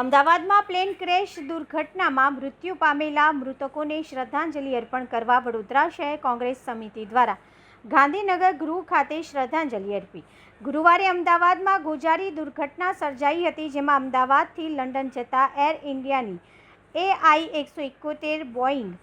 અમદાવાદમાં plane crash દુર્ઘટનામાં મૃત્યુ પામેલા મૃતકોને શ્રદ્ધાંજલિ અર્પણ કરવા વડોદરા શહેર કોંગ્રેસ સમિતિ દ્વારા ગાંધીનગર ગૃહ ખાતે શ્રદ્ધાંજલિ અર્પી. ગુરુવારે અમદાવાદમાં ગોજારી દુર્ઘટના સર્જાઈ હતી, જેમાં અમદાવાદથી લંડન જતા એર ઇન્ડિયાની એઆઈ એકસો એકોતેર બોઈંગ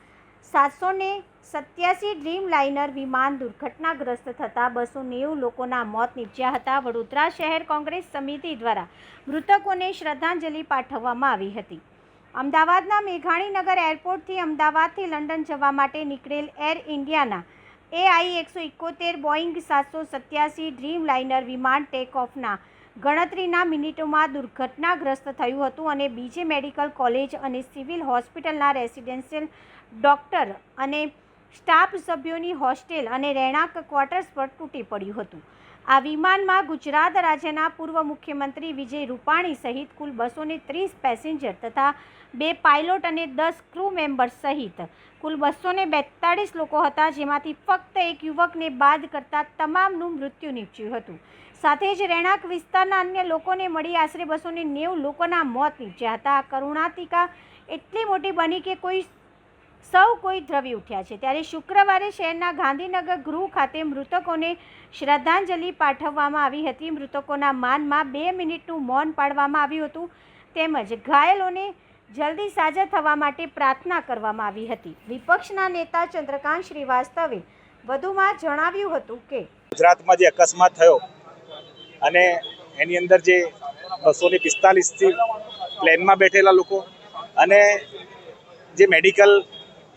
સાતસો ને સત્યાસી ડ્રીમ લાઇનર વિમાન દુર્ઘટનાગ્રસ્ત થતાં બસો નેવું લોકોના મોત નીપજ્યા હતા. વડોદરા શહેર કોંગ્રેસ સમિતિ દ્વારા મૃતકોને શ્રદ્ધાંજલિ પાઠવવામાં આવી હતી. અમદાવાદના મેઘાણીનગર એરપોર્ટથી અમદાવાદથી લંડન જવા માટે નીકળેલ એર ઇન્ડિયાના એઆઈ એકસો ઇકોતેર બોઈંગ સાતસો સત્યાસી ડ્રીમ લાઇનર વિમાન ટેક ઓફના ગણતરીના મિનિટોમાં દુર્ઘટનાગ્રસ્ત થયું હતું અને બીજે મેડિકલ કોલેજ અને સિવિલ હોસ્પિટલના રેસિડેન્શિયલ ડૉક્ટર અને સ્ટાફ સભ્યોની હોસ્ટેલ અને રહેણાંક ક્વાર્ટર્સ પર તૂટી પડ્યું હતું. આ વિમાનમાં ગુજરાત રાજ્યના પૂર્વ મુખ્યમંત્રી વિજય રૂપાણી સહિત કુલ બસોને ત્રીસ પેસેન્જર તથા બે પાયલોટ અને દસ ક્રૂ મેમ્બર્સ સહિત. કુલ બસો ને બેતાળીસ લોકો હતા, જેમાંથી ફક્ત એક યુવકને બાદ કરતાં તમામનું મૃત્યુ નીપજ્યું હતું. સાથે જ રહેણાંક વિસ્તારના અન્ય લોકોને મળી આશરે બસોને નેવું લોકોના મોત નીપજ્યા હતા. કરુણાતિકા એટલી મોટી બની કે કોઈ સૌ કોઈ દ્રવી ઉઠ્યા છે. ત્યારે શુક્રવારે શહેરના ગાંધીનગર ગૃહ ખાતે મૃતકોને શ્રદ્ધાંજલિ પાઠવવામાં આવી હતી. મૃતકોના માનમાં બે મિનિટનું મૌન પાડવામાં આવ્યું હતું. તેમજ ઘાયલોને જલ્દી સાજા થવા માટે પ્રાર્થના કરવામાં આવી હતી. વિપક્ષના નેતા ચંદ્રકાંત શ્રીવાસ્તવે વધુમાં જણાવ્યું હતું કે ગુજરાતમાં જે અકસ્માત થયો અને એની અંદર જે બસો પિસ્તાલીસથી પ્લેનમાં બેઠેલા લોકો અને જે મેડિકલ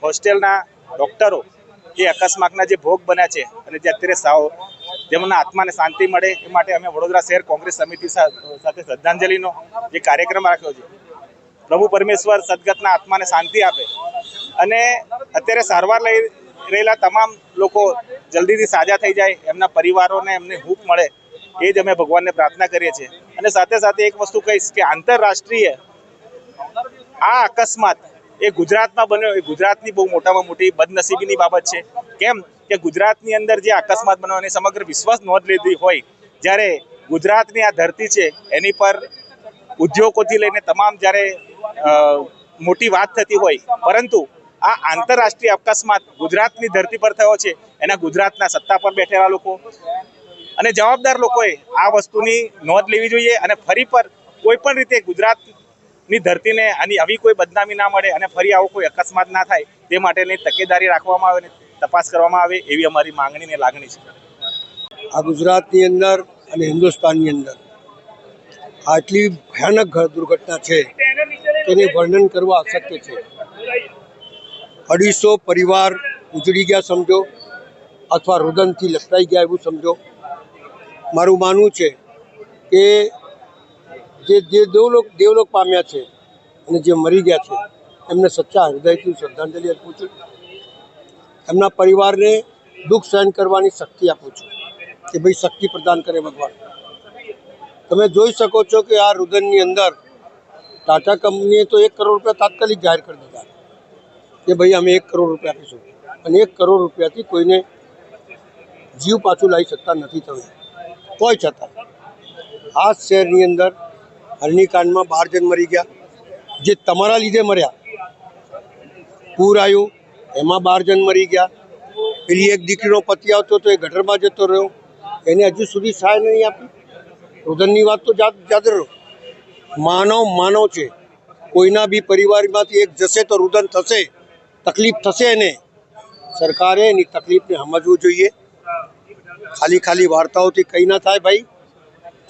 હોસ્ટેલના ડૉક્ટરો એ અકસ્માતના જે ભોગ બન્યા છે અને જે અત્યારે સાવ જેમના આત્માને શાંતિ મળે એ માટે અમે વડોદરા શહેર કોંગ્રેસ સમિતિ સાથે શ્રદ્ધાંજલિનો જે કાર્યક્રમ રાખ્યો છે. પ્રભુ પરમેશ્વર સદગતના આત્માને શાંતિ આપે અને અત્યારે સારવાર લઈ રહેલા તમામ લોકો જલ્દીથી સાજા થઈ જાય, એમના પરિવારોને એમને હૂંફ મળે, એ જ અમે ભગવાનને પ્રાર્થના કરીએ છીએ. અને સાથે સાથે એક વસ્તુ કહીશ કે આંતરરાષ્ટ્રીય આ અકસ્માત એ ગુજરાતમાં બન્યો, એ ગુજરાતની બહુ મોટામાં મોટી બદનસીબીની બાબત છે. કેમ કે ગુજરાતની અંદર જે અકસ્માત બન્યો અને સમગ્ર વિશ્વાસ નોંધ લીધી હોય, જ્યારે ગુજરાતની આ ધરતી છે, એની પર ઉદ્યોગોથી લઈને તમામ જ્યારે મોટી વાત થતી હોય, પરંતુ આ આંતરરાષ્ટ્રીય અકસ્માત ગુજરાતની ધરતી પર થયો છે, એના ગુજરાતના સત્તા પર બેઠેલા લોકો અને જવાબદાર લોકોએ આ વસ્તુની નોંધ લેવી જોઈએ અને ફરી પર કોઈ પણ રીતે ગુજરાતની ધરતીને આની આવી કોઈ બદનામી ના મળે અને ફરી આવો કોઈ અકસ્માત ના થાય, તે માટેની તકેદારી રાખવામાં આવે અને તપાસ કરવામાં આવે એવી અમારી માંગણી ને લાગણી છે. આ ગુજરાતની અંદર અને હિન્દુસ્તાનની અંદર આટલી ભયાનક દુર્ઘટના છે, તેને વર્ણન કરવા અશક્ય છે. અઢીસો પરિવાર ઉજળી ગયા સમજો, અથવા રુદનથી લપટાઈ ગયા એવું સમજો. મારું માનવું છે કે જે જે દેવલોક દેવલોક પામ્યા છે અને જે મરી ગયા છે, એમને સચ્ચા હૃદયથી શ્રદ્ધાંજલિ આપું છું. એમના પરિવારને દુઃખ સહન કરવાની શક્તિ આપું છું કે ભાઈ શક્તિ પ્રદાન કરે ભગવાન. તમે જોઈ શકો છો કે આ રુદનની અંદર ટાટા કંપનીએ તો એક કરોડ રૂપિયા તાત્કાલિક જાહેર કરી દીધા કે ભાઈ અમે એક કરોડ રૂપિયા આપીશું. અને એક કરોડ રૂપિયાથી કોઈને જીવ પાછું લાવી શકતા નથી તમે. તોય છતાં આ શહેરની અંદર હરણીકાંડમાં બાર જણ મરી ગયા. જે તમારા લીધે મર્યા. પૂર આવ્યું, એમાં બાર જણ મરી ગયા. પેલી એક દીકરીનો પતિ આવતો તો એ ગટરમાં જતો રહ્યો. એને હજુ સુધી સહાય નહીં આપી. રુદનની વાત તો જાત જાત રહ્યો. માનવ માનવ છે. કોઈના બી પરિવારમાંથી એક જશે તો રુદન થશે. તકલીફ થશે એને. સરકારે એની તકલીફને સમજવું જોઈએ. ખાલી ખાલી વાર્તાઓથી કંઈ ના થાય ભાઈ.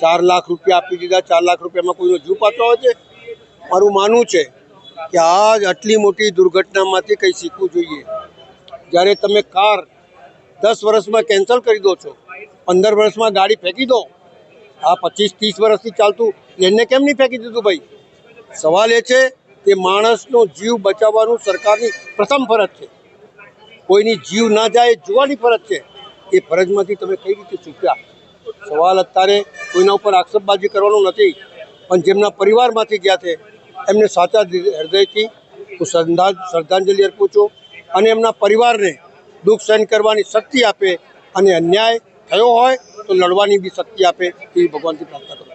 ચાર લાખ રૂપિયા આપી દીધા, ચાર લાખ રૂપિયામાં કોઈનો જીવ પાછો આવે છે? મારું માનવું છે કે આ આટલી મોટી દુર્ઘટનામાંથી કંઈ શીખવું જોઈએ. જ્યારે તમે કાર દસ વર્ષમાં કેન્સલ કરી દો છો, પંદર વર્ષમાં ગાડી ફેંકી દો, આ પચીસ, ત્રીસ વર્ષથી ચાલતું એને કેમ નહીં ફેંકી દીધું ભાઈ? સવાલ એ છે કે માણસનો જીવ બચાવવાનું સરકારની પ્રથમ ફરજ છે. કોઈની જીવ ના જાય જોવાની ફરજ છે. એ ફરજમાંથી તમે કઈ રીતે ચૂક્યા સવાલ અત્યારે કોઈના ઉપર આક્ષેપબાજી કરવાનું નથી. પણ જેમના પરિવારમાંથી ગયા છે, એમને સાચા હૃદયથી હું શ્રદ્ધા, શ્રદ્ધાંજલિ અર્પું છું અને એમના પરિવારને દુઃખ સહન કરવાની શક્તિ આપે અને અન્યાય થયો હોય તો લડવાની બી શક્તિ આપે એવી ભગવાનથી પ્રાર્થના કરું